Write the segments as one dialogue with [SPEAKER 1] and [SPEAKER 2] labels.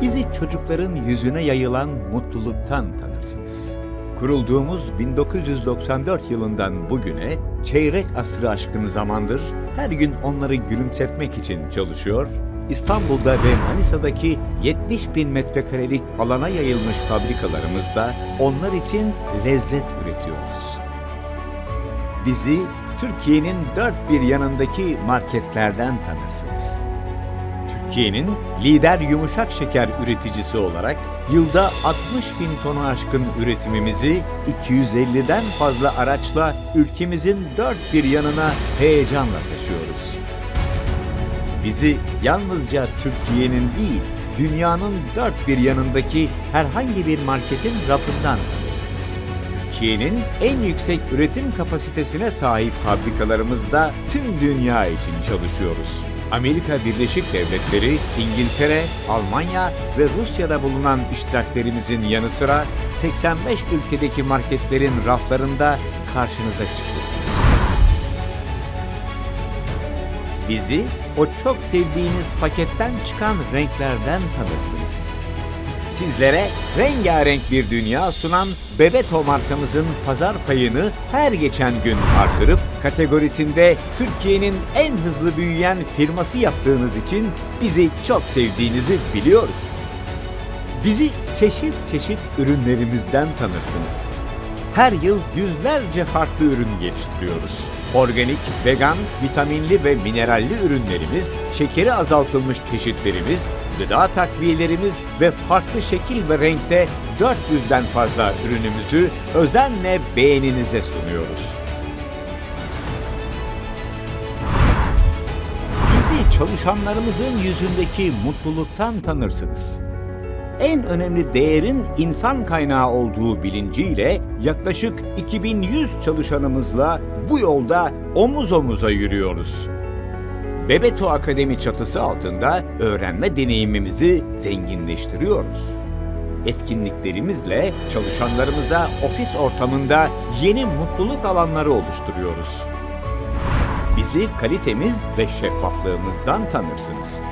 [SPEAKER 1] Bizi çocukların yüzüne yayılan mutluluktan tanırsınız. Kurulduğumuz 1994 yılından bugüne çeyrek asrı aşkın zamandır her gün onları gülümsetmek için çalışıyor, İstanbul'da ve Manisa'daki 70 bin metrekarelik alana yayılmış fabrikalarımızda onlar için lezzet üretiyoruz. Bizi Türkiye'nin dört bir yanındaki marketlerden tanırsınız. Türkiye'nin lider yumuşak şeker üreticisi olarak yılda 60 bin tonu aşkın üretimimizi 250'den fazla araçla ülkemizin dört bir yanına heyecanla taşıyoruz. Bizi yalnızca Türkiye'nin değil, dünyanın dört bir yanındaki herhangi bir marketin rafından tanırsınız. Türkiye'nin en yüksek üretim kapasitesine sahip fabrikalarımızda tüm dünya için çalışıyoruz. Amerika Birleşik Devletleri, İngiltere, Almanya ve Rusya'da bulunan iştiraklerimizin yanı sıra 85 ülkedeki marketlerin raflarında karşınıza çıkıyoruz. Bizi o çok sevdiğiniz paketten çıkan renklerden tanırsınız. Sizlere rengarenk bir dünya sunan Bebeto markamızın pazar payını her geçen gün artırıp kategorisinde Türkiye'nin en hızlı büyüyen firması yaptığınız için bizi çok sevdiğinizi biliyoruz. Bizi çeşit çeşit ürünlerimizden tanırsınız. Her yıl yüzlerce farklı ürün geliştiriyoruz. Organik, vegan, vitaminli ve mineralli ürünlerimiz, şekeri azaltılmış çeşitlerimiz, gıda takviyelerimiz ve farklı şekil ve renkte 400'den fazla ürünümüzü özenle beğeninize sunuyoruz. Çalışanlarımızın yüzündeki mutluluktan tanırsınız en önemli değerin insan kaynağı olduğu bilinciyle yaklaşık 2100 çalışanımızla bu yolda omuz omuza yürüyoruz. Bebeto Akademi çatısı altında öğrenme deneyimimizi zenginleştiriyoruz. Etkinliklerimizle çalışanlarımıza ofis ortamında yeni mutluluk alanları oluşturuyoruz. Bizi kalitemiz ve şeffaflığımızdan tanırsınız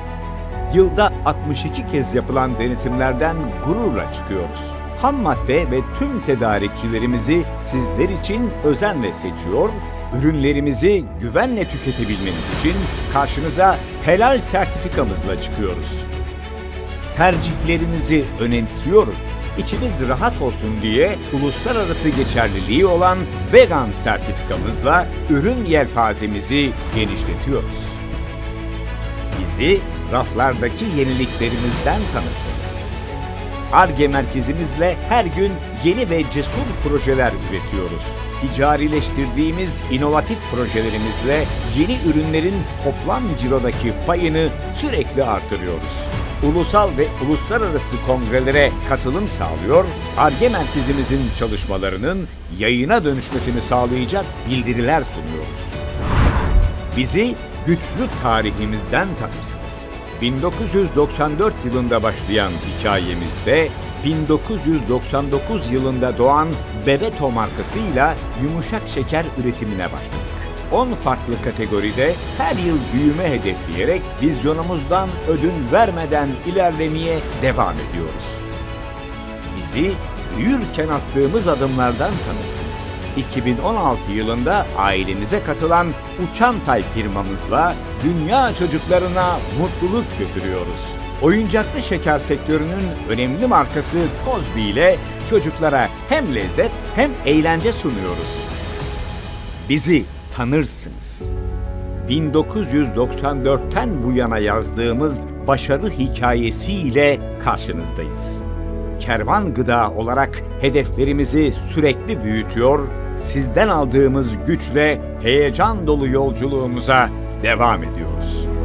[SPEAKER 1] yılda 62 kez yapılan denetimlerden gururla çıkıyoruz. Ham madde ve tüm tedarikçilerimizi sizler için özenle seçiyor, ürünlerimizi güvenle tüketebilmeniz için karşınıza helal sertifikamızla çıkıyoruz. Tercihlerinizi önemsiyoruz. İçimiz rahat olsun diye uluslararası geçerliliği olan vegan sertifikamızla ürün yelpazemizi genişletiyoruz bizi raflardaki yeniliklerimizden tanırsınız. ARGE merkezimizle her gün yeni ve cesur projeler üretiyoruz. Ticarileştirdiğimiz inovatif projelerimizle yeni ürünlerin toplam cirodaki payını sürekli artırıyoruz. Ulusal ve uluslararası kongrelere katılım sağlıyor, ARGE merkezimizin çalışmalarının yayına dönüşmesini sağlayacak bildiriler sunuyoruz. Bizi güçlü tarihimizden tanırsınız. 1994 yılında başlayan hikayemizde 1999 yılında doğan Bebeto markasıyla yumuşak şeker üretimine başladık. 10 farklı kategoride her yıl büyüme hedefleyerek vizyonumuzdan ödün vermeden ilerlemeye devam ediyoruz. Bizi büyürken attığımız adımlardan tanırsınız. 2016 yılında ailemize katılan Uçan Tay firmamızla dünya çocuklarına mutluluk götürüyoruz. Oyuncaklı şeker sektörünün önemli markası Kozbi ile çocuklara hem lezzet hem eğlence sunuyoruz. Bizi tanırsınız. 1994'ten bu yana yazdığımız başarı hikayesiyle karşınızdayız kervan gıda olarak hedeflerimizi sürekli büyütüyor, sizden aldığımız güçle heyecan dolu yolculuğumuza devam ediyoruz.